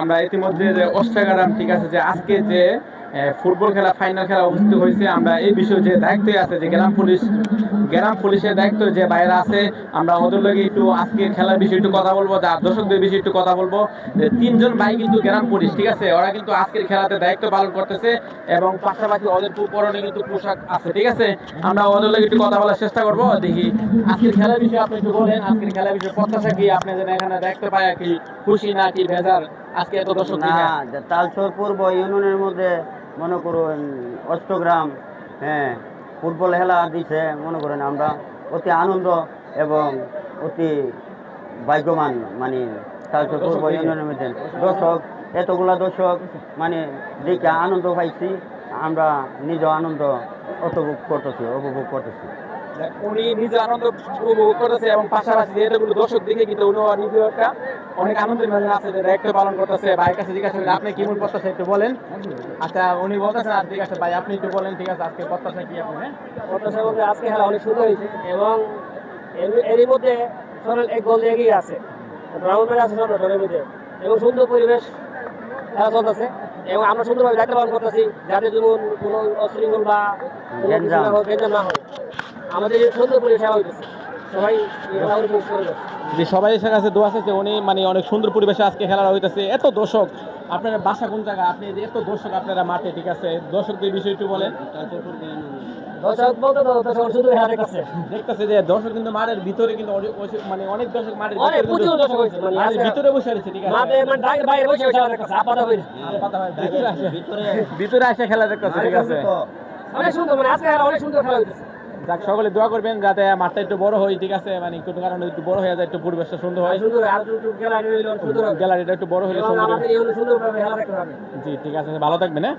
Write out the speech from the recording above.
আমরা ইতিমধ্যে যে অস্ট্রাগারাম ঠিক আছে, যে আজকে যে ফুটবল খেলা ফাইনাল খেলা অনুষ্ঠিত হয়েছে, আমরা এই বিষয়ে যে দায়িত্ব আছে যে গ্রাম পুলিশ গ্রাম পুলিশের দায়িত্ব যে বাইরে আছে আমরা ওদের লগে একটু আজকে খেলার বিষয়ে একটু কথা বলব আর দর্শকদের বিষয়ে একটু কথা বলব। যে তিনজন ভাই কিন্তু গ্রাম পুলিশ ঠিক আছে? ওরা কিন্তু আজকের খেলাতে দায়িত্ব পালন করতেছে এবং পাশাপাশি ওদের পরনে কিন্তু পোশাক আছে ঠিক আছে? আমরা ওদের লগে একটু কথা বলার চেষ্টা করব। দেখি আজকের খেলার বিষয়ে আপনি একটু বলেন আজকের খেলার বিষয়ে প্রত্যাশা কি? আপনি যেন এখানে দেখতে পায় কি খুশি না কি ভেজাল? আজকে এত দর্শক না তালচর পূর্ব ইউনিয়নের মধ্যে মনে করুন অষ্টগ্রাম হ্যাঁ ফুটবল খেলা দিছে মনে করেন আমরা অতি আনন্দ এবং অতি ভাগ্যবান মানে পূর্ব দর্শক ইউনিয়নের মধ্যে। দর্শক এতগুলা দর্শক মানে দেখে আনন্দ পাইছি আমরা নিজ আনন্দ উপভোগ করতেছি উপভোগ করতেছি। উনি নিজে আনন্দ উপভোগ করতেছে এবং পাশাপাশি এতগুলো দর্শক দেখে কিন্তু উনি নিজে একটা অনেক আনন্দের আছে যে দায়িত্ব পালন করতেছে কাছে জিজ্ঞাসা করি আপনি কি করতেছে একটু বলেন। আচ্ছা উনি বলতেছেন আর আছে ভাই আপনি একটু বলেন ঠিক আছে আজকে কি আপনি হ্যাঁ? বলতে আজকে অনেক সুন্দর হয়েছে এবং এরই মধ্যে সরল এক গোল এগিয়ে আছে। আছে সরল মধ্যে। এবং সুন্দর পরিবেশ খেলা চলতেছে। এবং আমরা সুন্দরভাবে দায়িত্ব পালন করতেছি যাতে যেমন কোনো অশৃঙ্খল বা না হয়, আমাদের সুন্দর পরিবেশ হইতেছে। যে সবাই এসে কাছে দোয়া আছে উনি মানে অনেক সুন্দর পরিবেশে আজকে খেলা হইতেছে। এত দর্শক আপনারা বাসা কোন জায়গা? আপনি যে এত দর্শক আপনারা মাঠে ঠিক আছে? দর্শকদের বিষয়ে একটু বলেন। দেখতেছে। যে দর্শক কিন্তু মাঠের ভিতরে কিন্তু অনেক- মানে অনেক দর্শক মাঠের ভিতরে মানে ভিতরে বসে আছে ঠিক আছে? মানে আসে। খেলা দেখতেছে ঠিক আছে? অনেক সুন্দর মানে আজকে অনেক সুন্দর খেলা হইতেছে। যাক সকলে দোয়া করবেন যাতে মাঠটা একটু বড় হয় ঠিক আছে? মানে কোনো কারণে একটু বড় হয়ে যায় একটু পরিবেশটা সুন্দর হয়। গ্যালারিটা একটু বড় হলে সুন্দর জি ঠিক আছে ভালো থাকবেন হ্যাঁ?